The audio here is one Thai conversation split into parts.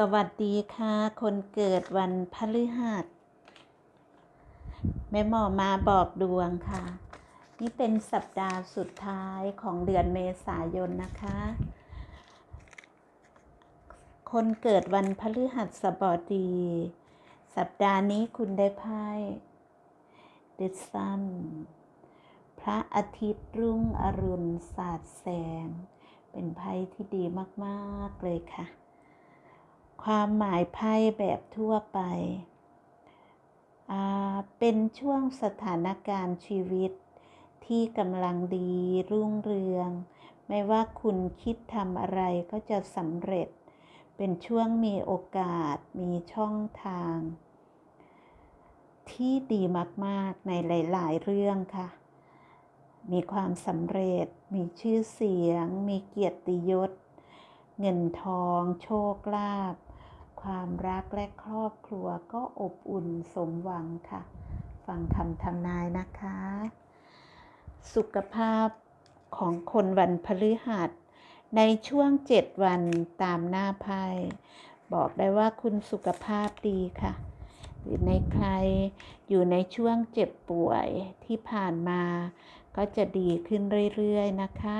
สวัสดีค่ะ คนเกิดวันพฤหัสแม่หมอมาบอกดวงค่ะ นี่เป็นสัปดาห์สุดท้ายของเดือนเมษายนนะคะ คนเกิดวันพฤหัสบดี สัปดาห์นี้คุณได้ไพ่เดซันพระอาทิตย์รุ่งอรุณสาดแสง เป็นไพ่ที่ดีมาก ๆ เลยค่ะ ความหมายไพ่แบบทั่วไป เป็นช่วงสถานการณ์ชีวิตที่กำลังดีรุ่งเรือง ไม่ว่าคุณคิดทำอะไรก็จะสำเร็จ เป็นช่วงมีโอกาสมีช่องทาง ที่ดีมาก ๆ ในหลาย ๆ เรื่องค่ะ มีความสำเร็จ มีชื่อเสียง มีเกียรติยศ เงินทอง โชคลาภความรักและครอบครัวก็อบอุ่นสมหวังค่ะ ฟังคำทำนายนะคะ สุขภาพของคนวันพฤหัส ในช่วงเจ็ดวันตามหน้าไพ่บอกได้ว่าคุณสุขภาพดีค่ะหรือในใครอยู่ในช่วงเจ็บป่วยที่ผ่านมา ก็จะดีขึ้นเรื่อยๆนะคะ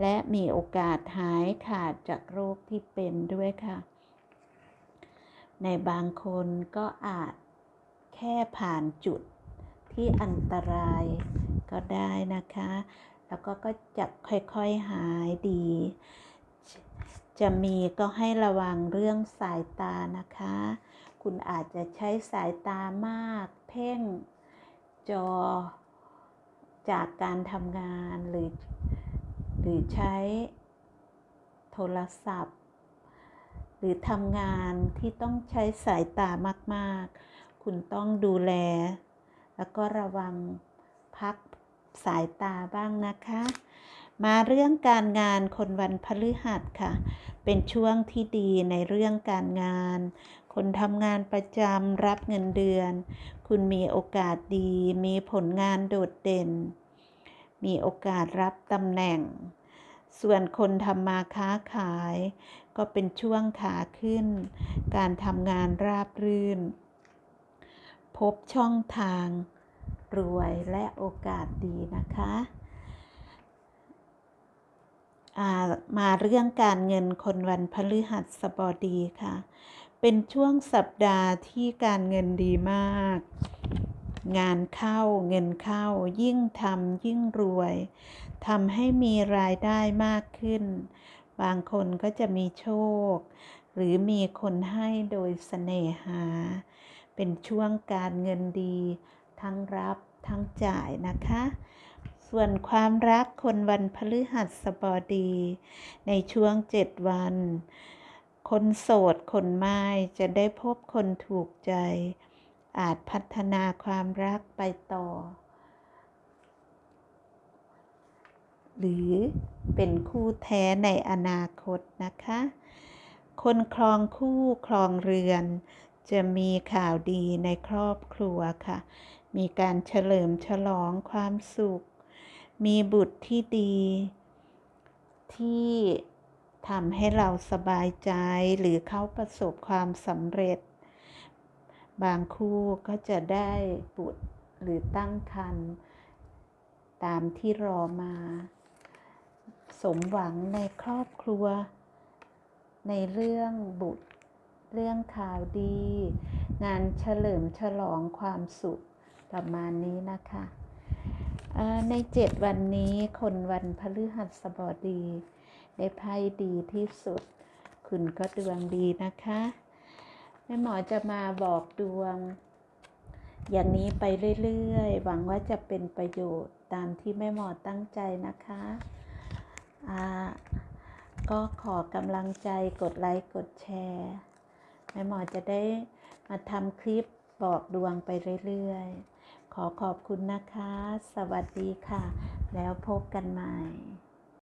และมีโอกาสหายขาดจากโรคที่เป็นด้วยค่ะ ในบางคนก็อาจแค่ผ่านจุดที่อันตรายก็ได้นะคะ แล้วก็ก็จะค่อยๆหายดี จะมีก็ให้ระวังเรื่องสายตานะคะ คุณอาจจะใช้สายตามาก เพ่งจอจากการทำงานหรือ หรือใช้โทรศัพท์ หรือทำงานที่ต้องใช้สายตามากๆ คุณต้องดูแล แล้วก็ระวังพักสายตาบ้างนะคะ มาเรื่องการงานคนวันพฤหัสค่ะ เป็นช่วงที่ดีในเรื่องการงาน คนทำงานประจำรับเงินเดือน คุณมีโอกาสดี มีผลงานโดดเด่น มีโอกาสรับตำแหน่ง ส่วนคนทำมาค้าขาย ก็เป็นช่วงขาขึ้น การทำงานราบรื่น พบช่องทาง รวยและโอกาสดีนะคะมาเรื่องการเงินคนวันพฤหัสบดีค่ะ เป็นช่วงสัปดาห์ที่การเงินดีมาก งานเข้าเงินเข้า ยิ่งทำยิ่งรวยทำให้มีรายได้มากขึ้น บางคนก็จะมีโชค หรือมีคนให้โดยเสน่หา เป็นช่วงการเงินดี ทั้งรับทั้งจ่ายนะคะ ส่วนความรักคนวันพฤหัสบดี ในช่วงเจ็ดวัน คนโสดคนไม้จะได้พบคนถูกใจ อาจพัฒนาความรักไปต่อ หรือเป็นคู่แท้ในอนาคตนะคะ คนครองคู่ครองเรือน จะมีข่าวดีในครอบครัวค่ะ มีการเฉลิมฉลองความสุข มีบุตรที่ดี ที่ทำให้เราสบายใจหรือเขาประสบความสำเร็จ บางคู่ก็จะได้บุตรหรือตั้งครรภ์ตามที่รอมา สมหวังในครอบครัว ในเรื่องบุตร เรื่องข่าวดี งานเฉลิมฉลองความสุขประมาณนี้นะคะในเจ็ดวันนี้คนวันพฤหัสบดี ได้ไพ่ดีที่สุด คุณก็ดวงดีนะคะ แม่หมอจะมาบอกดวง อย่างนี้ไปเรื่อยๆ หวังว่าจะเป็นประโยชน์ตามที่แม่หมอตั้งใจนะคะก็ขอกำลังใจกดไลค์กดแชร์แม่หมอจะได้มาทำคลิปบอกดวงไปเรื่อยๆ ขอขอบคุณนะคะ สวัสดีค่ะ แล้วพบกันใหม่